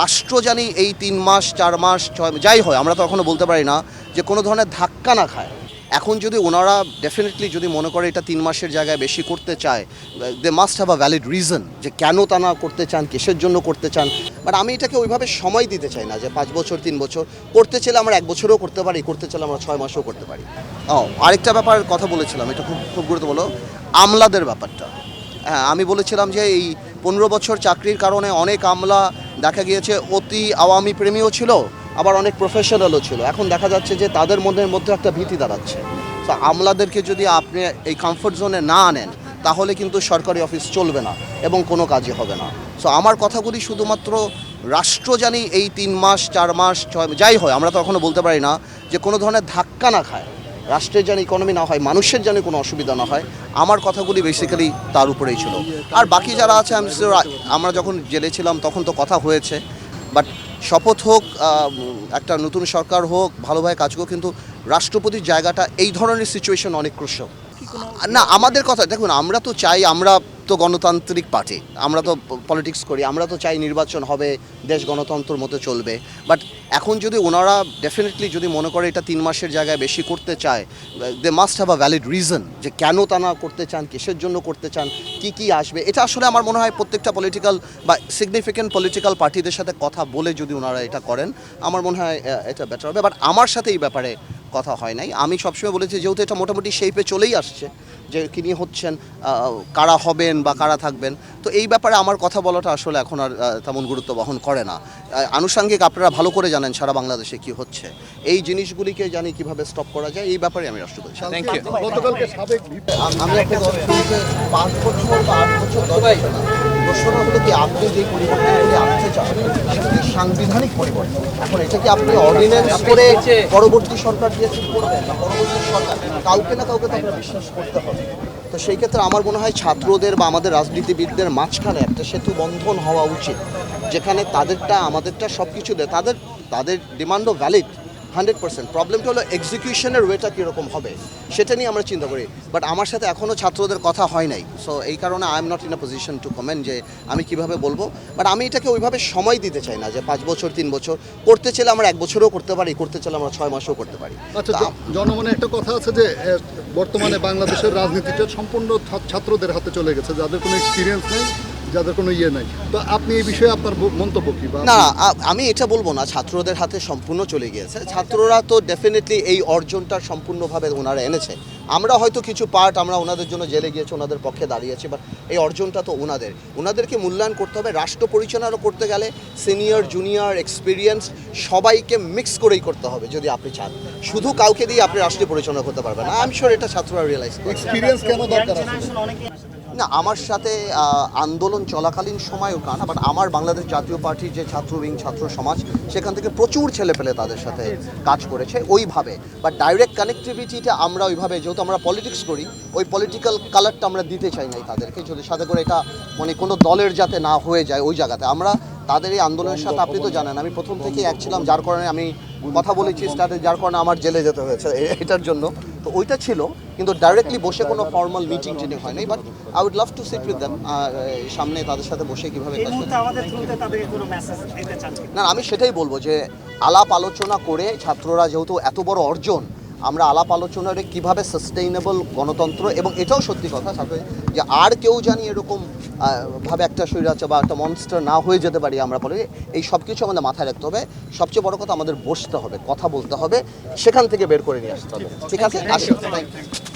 রাষ্ট্র জানি এই তিন মাস, চার মাস, ছয় যাই হয়, আমরা তো এখনও বলতে পারি না যে কোনো ধরনের ধাক্কা না খায়। এখন যদি ওনারা ডেফিনেটলি যদি মনে করে এটা তিন মাসের জায়গায় বেশি করতে চায় they must have a valid reason যে কেন তা না করতে চান, কিসের জন্য করতে চান। বাট আমি এটাকে ওইভাবে সময় দিতে চাই না যে পাঁচ বছর, তিন বছর, করতে চাইলে আমরা এক বছরও করতে পারি, করতে চাইলে আমরা ছয় মাসও করতে পারি। ও, আরেকটা ব্যাপার কথা বলেছিলাম, এটা খুব খুব গুরুত্বপূর্ণ আমলাদের ব্যাপারটা। হ্যাঁ আমি বলেছিলাম যে এই পনেরো বছর চাকরির কারণে অনেক আমলা দেখা গিয়েছে অতি আওয়ামী প্রেমীও ছিল, আবার অনেক প্রফেশনালও ছিল। এখন দেখা যাচ্ছে যে তাদের মধ্যে মধ্যে একটা ভীতি দাঁড়াচ্ছে। তো আমলাদেরকে যদি আপনি এই কমফোর্ট জোনে না আনেন, তাহলে কিন্তু সরকারি অফিস চলবে না এবং কোনো কাজই হবে না। সো আমার কথাগুলি শুধুমাত্র রাষ্ট্র জানি এই তিন মাস, চার মাস, ছয়, যাই হয় আমরা তো এখনও বলতে পারি না যে কোনো ধরনের ধাক্কা না খায়। রাষ্ট্রের যেন ইকোনমি না হয় মানুষের যেন কোনো অসুবিধা না হয় আমার কথাগুলি বেসিক্যালি তার উপরেই ছিল। আর বাকি যারা আছে আমি আমরা যখন জেলে ছিলাম তখন তো কথা হয়েছে। বাট শপথ হোক একটা নতুন সরকার হোক ভালোভাবে কাজ করুক কিন্তু রাষ্ট্রপতির জায়গাটা এই ধরনের সিচুয়েশন অনেক ক্রুশ্য না আমাদের কথা দেখুন আমরা তো চাই আমরা তো গণতান্ত্রিক পার্টি। আমরা তো পলিটিক্স করি, আমরা তো চাই নির্বাচন হবে, দেশ গণতন্ত্রের মতো চলবে। বাট এখন যদি ওনারা ডেফিনেটলি যদি মনে করে এটা তিন মাসের জায়গায় বেশি করতে চায় they must have a valid reason যে কেন তা না করতে চান, কিসের জন্য করতে চান, কি কি আসবে। এটা আসলে আমার মনে হয় প্রত্যেকটা পলিটিক্যাল বা সিগনিফিক্যান্ট পলিটিক্যাল পার্টিদের সাথে কথা বলে যদি ওনারা এটা করেন, আমার মনে হয় এটা বেটার হবে। বাট আমার সাথে এই ব্যাপারে কথা হয় নাই। আমি সবসময় বলেছি যেহেতু এটা মোটামুটি শেপে চলেই আসছে যে তিনি হচ্ছেন কারা হবেন বা কারা থাকবেন তো এই ব্যাপারে আমার কথা বলাটা আসলে এখন আর তেমন গুরুত্ব বহন করে না। আনুষাঙ্গিক আপনারা ভালো করে জানেন সারা বাংলাদেশে কি হচ্ছে। এই জিনিসগুলিকে জানি কীভাবে স্টপ করা যায় এই ব্যাপারে আমি রাষ্ট্রপতি। থ্যাংক ইউ গতকালকে সাবেক আমি একটা পাঁচ বছর আট বছর প্রশ্নটা হলো কি আপনি যে পরিবর্তনগুলি আনতে চান সেটি সাংবিধানিক পরিবর্তন। এখন এটা কি আপনি অর্ডিন্যান্স করে পরবর্তী সরকার দিয়ে ঠিক করবেন না পরবর্তী সরকার? কাউকে না কাউকে তো আপনার বিশ্বাস করতে হবে। তো সেই ক্ষেত্রে আমার মনে হয় ছাত্রদের বা আমাদের রাজনীতিবিদদের মাঝখানে একটা সেতু বন্ধন হওয়া উচিত যেখানে তাদেরটা আমাদেরটা সব কিছু দেয়। তাদের তাদের ডিমান্ডও ভ্যালিড হান্ড্রেড পার্সেন্ট। প্রবলেমটা হলো এক্সিকিউশনের ওয়েটা কীরকম হবে সেটা নিয়ে আমরা চিন্তা করি। বাট আমার সাথে এখনও ছাত্রদের কথা হয় নাই। সো এই কারণে I am not in a position to comment যে আমি কীভাবে বলব। বাট আমি এটাকে ওইভাবে সময় দিতে চাই না যে পাঁচ বছর তিন বছর। করতে চাইলে আমরা এক বছরও করতে পারি করতে চাইলে আমরা ছয় মাসও করতে পারি। আচ্ছা জনমনে একটা কথা আছে যে বর্তমানে বাংলাদেশের রাজনীতিটা সম্পূর্ণ ছাত্রদের হাতে চলে গেছে যাদের কোনো এক্সপিরিয়েন্স নেই। যাদের কোনো ইয়ে নাই। তো আপনি এই বিষয়ে আপনার মন্তব্য কি না আমি এটা বলব না ছাত্রদের হাতে সম্পূর্ণ চলে গিয়েছে। ছাত্ররা তো ডেফিনেটলি এই অর্জনটা সম্পূর্ণভাবে ওনারা এনেছে। আমরা হয়তো কিছু পার্ট আমরা ওনাদের জন্য জেলে গিয়েছি ওনাদের পক্ষে দাঁড়িয়েছি বাট এই অর্জনটা তো ওনাদের। ওনাদেরকে মূল্যায়ন করতে হবে রাষ্ট্র পরিচালনা করতে গেলে সিনিয়র জুনিয়র এক্সপিরিয়েন্স সবাইকে মিক্স করেই করতে হবে যদি আপনি চান। শুধু কাউকে দিয়ে আপনি রাষ্ট্রীয় পরিচালনা করতে পারবেন না। আই শিওর এটা ছাত্ররা রিয়েলাইজ এক্সপিরিয়েন্স কেন দরকার আছে? না, আমার সাথে আন্দোলন চলাকালীন সময়ও কানা বাট আমার বাংলাদেশ জাতীয় পার্টির যে ছাত্র উইং, ছাত্র সমাজ, সেখান থেকে প্রচুর ছেলে পেলে তাদের সাথে কাজ করেছে ওইভাবে। বাট ডাইরেক্ট কানেক্টিভিটিটা আমরা ওইভাবে, যেহেতু আমরা পলিটিক্স করি, ওই পলিটিক্যাল কালারটা আমরা দিতে চাই নাই তাদেরকে। যদি সাথে করে এটা মানে কোনো দলের যাতে না হয়ে যায় ওই জায়গাতে, আমরা তাদের এই আন্দোলনের সাথে আপনি তো জানেন, আমি প্রথম থেকেই এক ছিলাম, যার কারণে আমি কথা বলেছি তাদের যার কারণে আমার জেলে যেতে হয়েছে এটার জন্য। তো ওইটা ছিল কিন্তু ডাইরেক্টলি বসে কোনো ফর্মাল মিটিং টিটিং হয় নাই but I would love to sit with them সামনে তাদের সাথে বসে কীভাবে এই কাজ করতে- আমাদের থ্রুতে তাদেরকে কোনো মেসেজ দিতে চান না আমি সেটাই বলব যে আলাপ আলোচনা করে ছাত্ররা যেহেতু এত বড় অর্জন আমরা আলাপ আলোচনার কীভাবে সাস্টেইনেবল গণতন্ত্র এবং এটাও সত্যি কথা ছাত্র যে আর কেউ জানি এরকম ভাবে একটা শরীর আছে বা একটা মনস্টার না হয়ে যেতে পারি আমরা বলে এই সব কিছু আমাদের মাথায় রাখতে হবে। সবচেয়ে বড় কথা আমাদের বসতে হবে কথা বলতে হবে সেখান থেকে বের করে নিয়ে আসতে হবে। ঠিক আছে? আসুন থ্যাংক ইউ